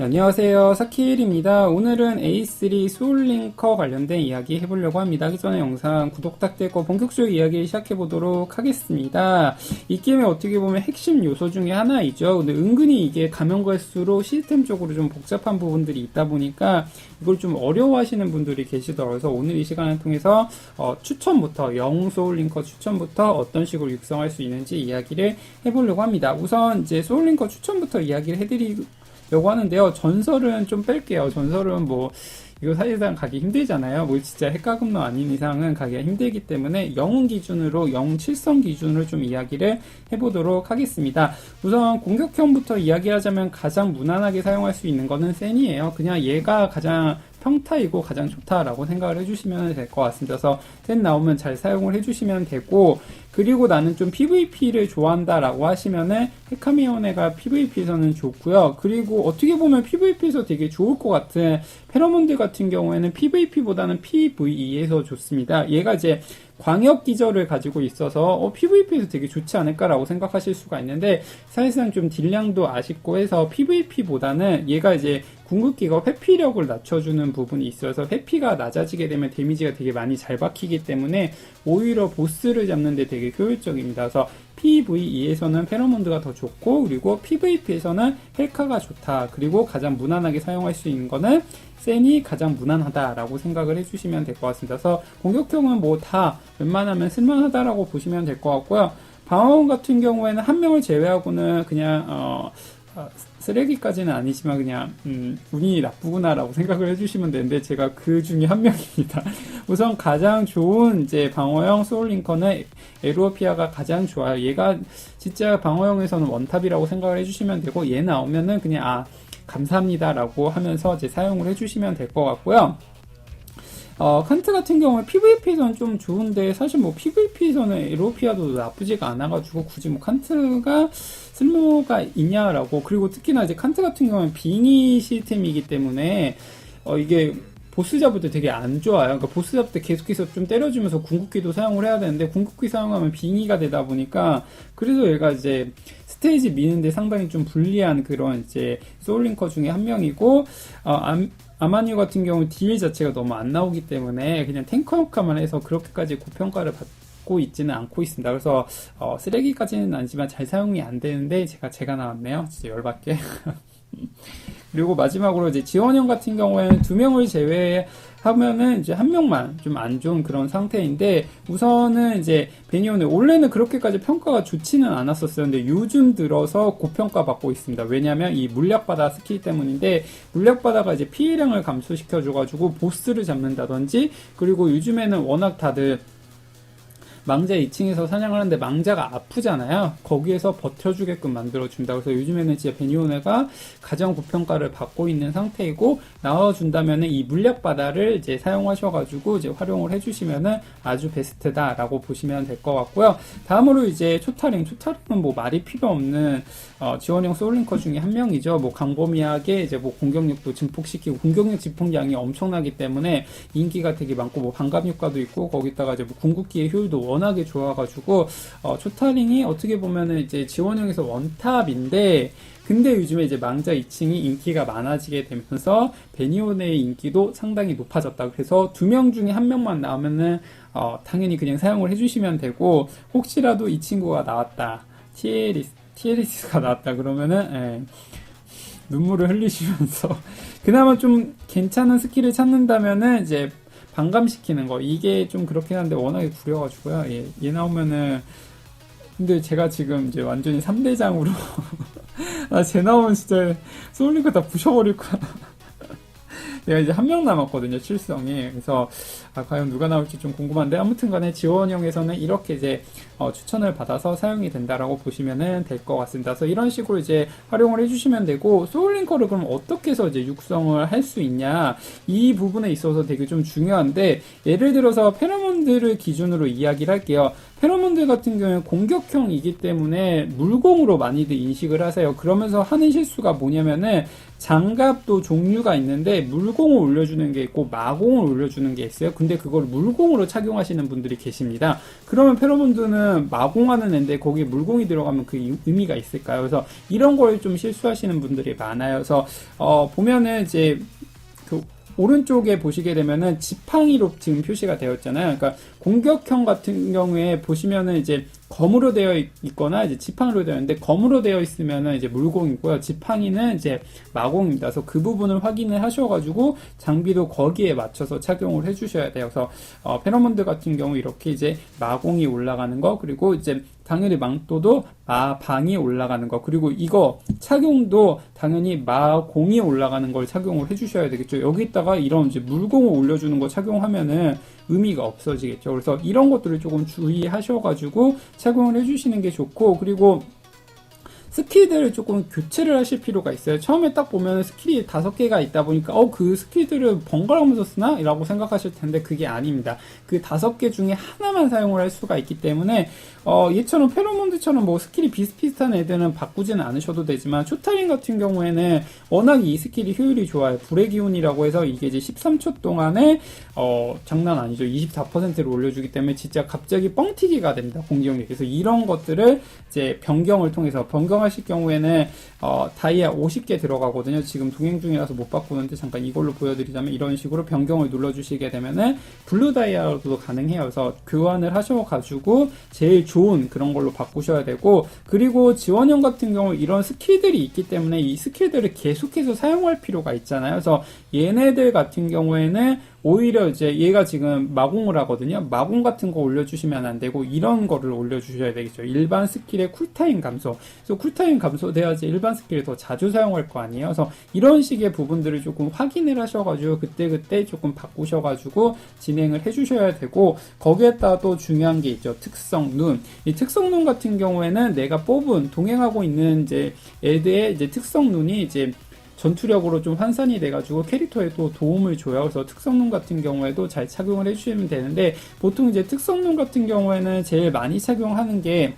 네, 안녕하세요. 사키일입니다. 오늘은 A3 소울링커 관련된 이야기 해보려고 합니다. 하기 전에 영상 구독 부탁드리고 본격적으로 이야기 시작해보도록 하겠습니다. 이 게임의 어떻게 보면 핵심 요소 중에 하나이죠. 근데 은근히 이게 가면 갈수록 시스템적으로 좀 복잡한 부분들이 있다 보니까 이걸 좀 어려워하시는 분들이 계시더라고요. 그래서 오늘 이 시간을 통해서 어, 추천부터 영 소울링커 추천부터 어떤 식으로 육성할 수 있는지 이야기를 해보려고 합니다. 우선 이제 소울링커 추천부터 이야기를 해드리고 요거 하는데요. 전설은 좀 뺄게요. 전설은 뭐 이거 사실상 가기 힘들잖아요. 뭐 진짜 핵가금도 아닌 이상은 가기가 힘들기 때문에 영웅 기준으로 영웅 7성 기준으로 좀 이야기를 해보도록 하겠습니다. 우선 공격형부터 이야기하자면 가장 무난하게 사용할 수 있는 거는 센이에요. 그냥 얘가 가장 평타이고 가장 좋다라고 생각을 해주시면 될 것 같습니다. 그래서 센 나오면 잘 사용을 해주시면 되고 그리고 나는 좀 PVP를 좋아한다라고 하시면은 헤카미오네가 PVP에서는 좋고요. 그리고 어떻게 보면 PVP에서 되게 좋을 것 같은 페로몬드 같은 경우에는 PVP보다는 PVE에서 좋습니다. 얘가 이제 광역 기절을 가지고 있어서 어, PVP에서 되게 좋지 않을까라고 생각하실 수가 있는데 사실상 좀 딜량도 아쉽고 해서 PVP보다는 얘가 이제 궁극기가 회피력을 낮춰주는 부분이 있어서 회피가 낮아지게 되면 데미지가 되게 많이 잘 박히기 때문에 오히려 보스를 잡는데 되게 효율적입니다. 그래서 PVE에서는 페로몬드가 더 좋고 그리고 PVP에서는 헬카가 좋다. 그리고 가장 무난하게 사용할 수 있는 거는 센이 가장 무난하다라고 생각을 해주시면 될 것 같습니다. 그래서 공격형은 뭐 다 웬만하면 쓸만하다라고 보시면 될 것 같고요. 방어원 같은 경우에는 한 명을 제외하고는 그냥 어, 어, 쓰레기까지는 아니지만 그냥 음, 운이 나쁘구나라고 생각을 해주시면 되는데 제가 그 중에 한 명입니다. 우선 가장 좋은 이제 방어형 소울링커는 에로피아가 가장 좋아요. 얘가 진짜 방어형에서는 원탑이라고 생각을 해주시면 되고 얘 나오면은 그냥 아 감사합니다라고 하면서 이제 사용을 해주시면 될 것 같고요. 어, 칸트 같은 경우에 PVP에서는 좀 좋은데, 사실 뭐 PVP에서는 에로피아도 나쁘지가 않아가지고, 굳이 뭐 칸트가 쓸모가 있냐라고, 그리고 특히나 이제 칸트 같은 경우는 빙의 시스템이기 때문에, 어, 이게 보스 잡을 때 되게 안 좋아요. 그러니까 보스 잡을 때 계속해서 좀 때려주면서 궁극기도 사용을 해야 되는데, 궁극기 사용하면 빙의가 되다 보니까, 그래서 얘가 이제 스테이지 미는데 상당히 좀 불리한 그런 이제 소울링커 중에 한 명이고, 어, 암, 아마니오 같은 경우 딜 자체가 너무 안 나오기 때문에 그냥 탱커 역할만 해서 그렇게까지 고평가를 받고 있지는 않고 있습니다. 그래서 어, 쓰레기까지는 아니지만 잘 사용이 안 되는데 제가 제가 나왔네요. 진짜 열받게. 그리고 마지막으로 이제 지원형 같은 경우에는 두 명을 제외 하면은 이제 한 명만 좀 안 좋은 그런 상태인데 우선은 이제 베니온은 원래는 그렇게까지 평가가 좋지는 않았었어요. 근데 요즘 들어서 고평가 받고 있습니다. 왜냐하면 이 물약바다 스킬 때문인데 물약바다가 이제 피해량을 감소시켜줘가지고 보스를 잡는다든지 그리고 요즘에는 워낙 다들 망자 2층에서 사냥을 하는데 망자가 아프잖아요. 거기에서 버텨주게끔 만들어준다. 그래서 요즘에는 진짜 베니오네가 가장 고평가를 받고 있는 상태이고 나와준다면은 이 물약 바다를 이제 사용하셔가지고 이제 활용을 해주시면은 아주 베스트다라고 보시면 될 것 같고요. 다음으로 이제 초타링. 초타링은 뭐 말이 필요 없는 어, 지원형 소울링커 중에 한 명이죠. 뭐 광범위하게 이제 뭐 공격력도 증폭시키고 공격력 지폭량이 엄청나기 때문에 인기가 되게 많고 뭐 반감 효과도 있고 거기다가 이제 뭐 궁극기의 효율도 워낙에 좋아가지고 어, 초타링이 어떻게 보면은 이제 지원형에서 원탑인데 근데 요즘에 이제 망자 2층이 인기가 많아지게 되면서 베니온의 인기도 상당히 높아졌다. 그래서 두 명 중에 한 명만 나오면은 어, 당연히 그냥 사용을 해주시면 되고 혹시라도 이 친구가 나왔다. 티에리스 티에리스가 나왔다 그러면은 예, 눈물을 흘리시면서 그나마 좀 괜찮은 스킬을 찾는다면은 이제 반감시키는 거 이게 좀 그렇긴 한데 워낙에 구려가지고요. 얘, 얘 나오면은 근데 제가 지금 이제 완전히 3대장으로 아쟤 나오면 진짜 소울링크 다 부셔버릴 거야. 내가 이제 한 명 남았거든요, 칠성이. 그래서, 아, 과연 누가 나올지 좀 궁금한데, 아무튼 간에 지원형에서는 이렇게 이제, 어, 추천을 받아서 사용이 된다라고 보시면은 될 것 같습니다. 그래서 이런 식으로 이제 활용을 해주시면 되고, 소울링커를 그럼 어떻게 해서 이제 육성을 할 수 있냐, 이 부분에 있어서 되게 좀 중요한데, 예를 들어서 페로몬들을 기준으로 이야기를 할게요. 페로몬들 같은 경우에 공격형이기 때문에 물공으로 많이들 인식을 하세요. 그러면서 하는 실수가 뭐냐면은 장갑도 종류가 있는데 물공을 올려주는 게 있고 마공을 올려주는 게 있어요. 근데 그걸 물공으로 착용하시는 분들이 계십니다. 그러면 페로몬드는 마공하는 애인데 거기에 물공이 들어가면 그 이- 의미가 있을까요? 그래서 이런 걸 좀 실수하시는 분들이 많아요. 그래서 어, 보면은 이제 그 오른쪽에 보시게 되면은 지팡이로 지금 표시가 되어 있잖아요. 그러니까 공격형 같은 경우에 보시면은 이제 검으로 되어 있- 있거나 이제 지팡이로 되어 있는데 검으로 되어 있으면은 이제 물공이고요. 지팡이는 이제 마공입니다. 그래서 그 부분을 확인을 하셔가지고 장비도 거기에 맞춰서 착용을 해주셔야 돼요. 그래서 어, 페로몬드 같은 경우 이렇게 이제 마공이 올라가는 거 그리고 이제 당연히 망토도 마방이 올라가는 거 그리고 이거 착용도 당연히 마공이 올라가는 걸 착용을 해주셔야 되겠죠 여기다가 이런 이제 물공을 올려주는 거 착용하면은 의미가 없어지겠죠 그래서 이런 것들을 조금 주의하셔가지고 착용을 해주시는 게 좋고 그리고 스킬들을 조금 교체를 하실 필요가 있어요. 처음에 딱 보면 스킬이 다섯 개가 있다 보니까 어 그 스킬들을 번갈아가면서 쓰나? 라고 생각하실 텐데 그게 아닙니다. 그 다섯 개 중에 하나만 사용을 할 수가 있기 때문에 어 얘처럼 페로몬드처럼 뭐 스킬이 비슷비슷한 애들은 바꾸지는 않으셔도 되지만 초타린 같은 경우에는 워낙 이 스킬이 효율이 좋아요. 불의 기운이라고 해서 이게 이제 13초 동안에 어 장난 아니죠. 24%를 올려주기 때문에 진짜 갑자기 뻥튀기가 됩니다. 공격력이. 그래서 이런 것들을 이제 변경을 통해서 변경 하실 경우에는 어, 다이아 50개 들어가거든요. 지금 동행 중이라서 못 바꾸는데 잠깐 이걸로 보여드리자면 이런 식으로 변경을 눌러주시게 되면은 블루 다이아로도 가능해요. 그래서 교환을 하셔가지고 제일 좋은 그런 걸로 바꾸셔야 되고 그리고 지원형 같은 경우 이런 스킬들이 있기 때문에 이 스킬들을 계속해서 사용할 필요가 있잖아요. 그래서 얘네들 같은 경우에는 오히려 이제 얘가 지금 마공을 하거든요. 마공 같은 거 올려주시면 안 되고 이런 거를 올려주셔야 되겠죠. 일반 스킬의 쿨타임 감소. 그래서 쿨타임 감소돼야지 일반 스킬을 더 자주 사용할 거 아니에요. 그래서 이런 식의 부분들을 조금 확인을 하셔가지고 그때그때 조금 바꾸셔가지고 진행을 해주셔야 되고 거기에다 또 중요한 게 있죠. 특성 눈. 이 특성 눈 같은 경우에는 내가 뽑은 동행하고 있는 이제 애드의 이제 특성 눈이 이제 전투력으로 좀 환산이 돼가지고 캐릭터에 또 도움을 줘요. 그래서 특성룸 같은 경우에도 잘 착용을 해주시면 되는데 보통 이제 특성룸 같은 경우에는 제일 많이 착용하는 게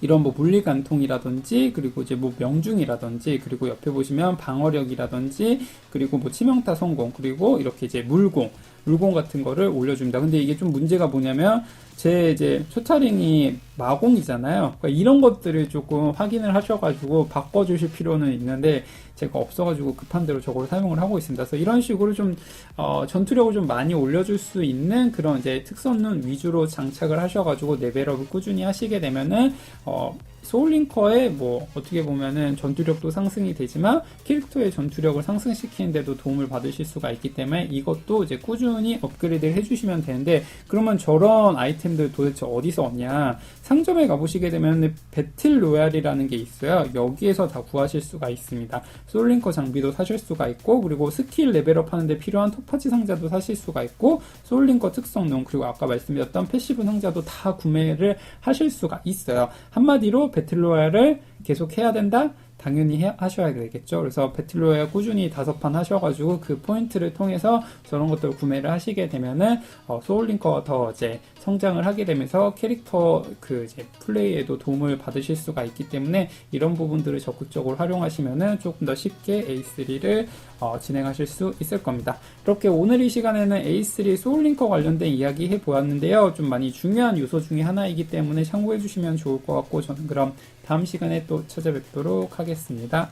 이런 뭐 물리관통이라든지 그리고 이제 뭐 명중이라든지 그리고 옆에 보시면 방어력이라든지 그리고 뭐 치명타 성공 그리고 이렇게 이제 물공 물공 같은 거를 올려줍니다. 근데 이게 좀 문제가 뭐냐면 제 이제 초타링이 마공이잖아요. 그러니까 이런 것들을 조금 확인을 하셔가지고 바꿔주실 필요는 있는데 제가 없어가지고 급한 대로 저걸 사용을 하고 있습니다. 그래서 이런 식으로 좀 어, 전투력을 좀 많이 올려줄 수 있는 그런 이제 특성눈 위주로 장착을 하셔가지고 레벨업을 꾸준히 하시게 되면은 어, 소울링커의 뭐 어떻게 보면은 전투력도 상승이 되지만 캐릭터의 전투력을 상승시키는데도 도움을 받으실 수가 있기 때문에 이것도 이제 꾸준히 업그레이드를 해주시면 되는데 그러면 저런 아이템들 도대체 어디서 얻냐? 상점에 가보시게 되면 배틀 로얄이라는 게 있어요. 여기에서 다 구하실 수가 있습니다. 소울링커 장비도 사실 수가 있고 그리고 스킬 레벨업 하는데 필요한 토파지 상자도 사실 수가 있고 소울링커 특성룸 그리고 아까 말씀드렸던 패시브 상자도 다 구매를 하실 수가 있어요. 한마디로 배틀로얄을 계속 해야 된다? 당연히 해, 하셔야 되겠죠. 그래서 배틀로얄 꾸준히 다섯 판 하셔가지고 그 포인트를 통해서 저런 것들을 구매를 하시게 되면은 어, 소울링커가 더 이제 성장을 하게 되면서 캐릭터 그 이제 플레이에도 도움을 받으실 수가 있기 때문에 이런 부분들을 적극적으로 활용하시면은 조금 더 쉽게 A3를 어, 진행하실 수 있을 겁니다. 이렇게 오늘 이 시간에는 A3 소울링커 관련된 이야기 해보았는데요. 좀 많이 중요한 요소 중에 하나이기 때문에 참고해 주시면 좋을 것 같고 저는 그럼 다음 시간에 또 찾아뵙도록 하겠습니다.